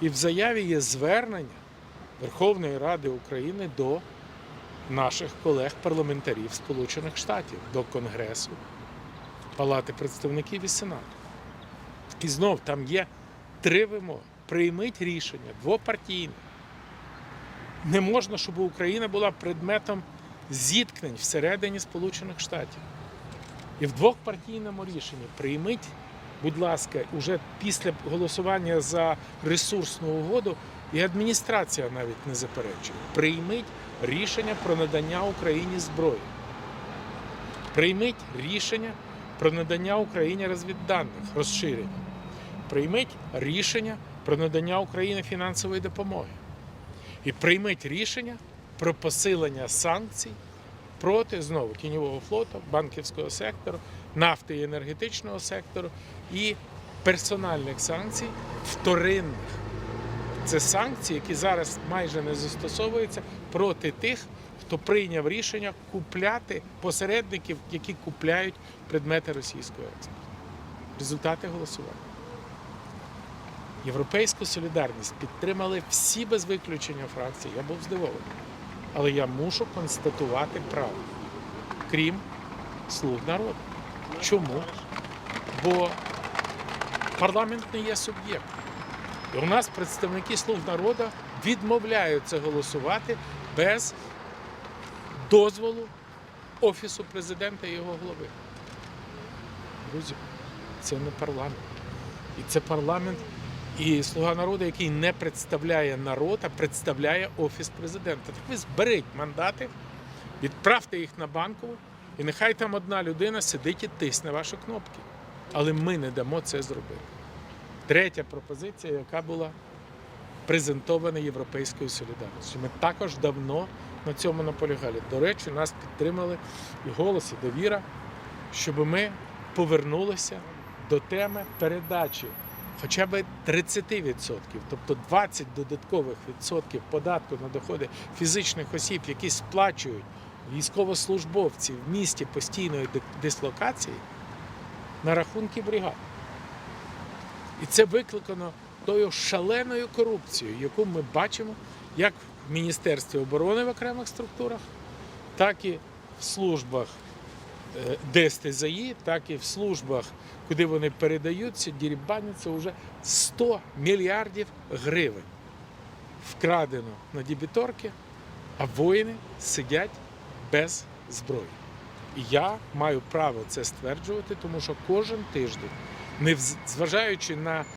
І в заяві є звернення Верховної Ради України до наших колег-парламентарів Сполучених Штатів, до Конгресу, Палати представників і Сенату. І знов там є три вимоги. Прийміть рішення двопартійне. Не можна, щоб Україна була предметом зіткнень всередині Сполучених Штатів. І в двохпартійному рішенні прийміть, будь ласка, уже після голосування за ресурсну угоду, і адміністрація навіть не заперечує. Прийміть рішення про надання Україні зброї. Прийміть рішення про надання Україні розвідданих, розширення. Прийміть рішення про надання Україні фінансової допомоги. І прийміть рішення про посилення санкцій проти знову тіньового флоту, банківського сектору, нафти і енергетичного сектору і персональних санкцій вторинних. Це санкції, які зараз майже не застосовуються проти тих, хто прийняв рішення купляти посередників, які купляють предмети російського експорту. Результати голосування. Європейську солідарність підтримали всі без виключення фракції. Я був здивований. Але я мушу констатувати правду, крім слуг народу. Чому? Бо парламент не є суб'єктом. І у нас представники слуг народу відмовляються голосувати без дозволу Офісу президента і його голови. Друзі, це не парламент. І це парламент і слуга народу, який не представляє народ, а представляє офіс президента. Так ви зберіть мандати, відправте їх на банкову, і нехай там одна людина сидить і тисне ваші кнопки. Але ми не дамо це зробити. Третя пропозиція, яка була презентована Європейською солідарністю. Ми також давно на цьому наполягали. До речі, нас підтримали і голос, і довіра, щоб ми повернулися до теми передачі хоча б 30%, тобто 20 додаткових відсотків податку на доходи фізичних осіб, які сплачують військовослужбовці в місті постійної дислокації на рахунки бригад. І це викликано тою шаленою корупцією, яку ми бачимо як в Міністерстві оборони в окремих структурах, так і в службах е, ДСТЗІ, так і в службах, куди вони передаються, дірібаняться вже 100 мільярдів гривень вкрадено на дебіторки, а воїни сидять без зброї. І я маю право це стверджувати, тому що кожен тиждень, не зважаючи на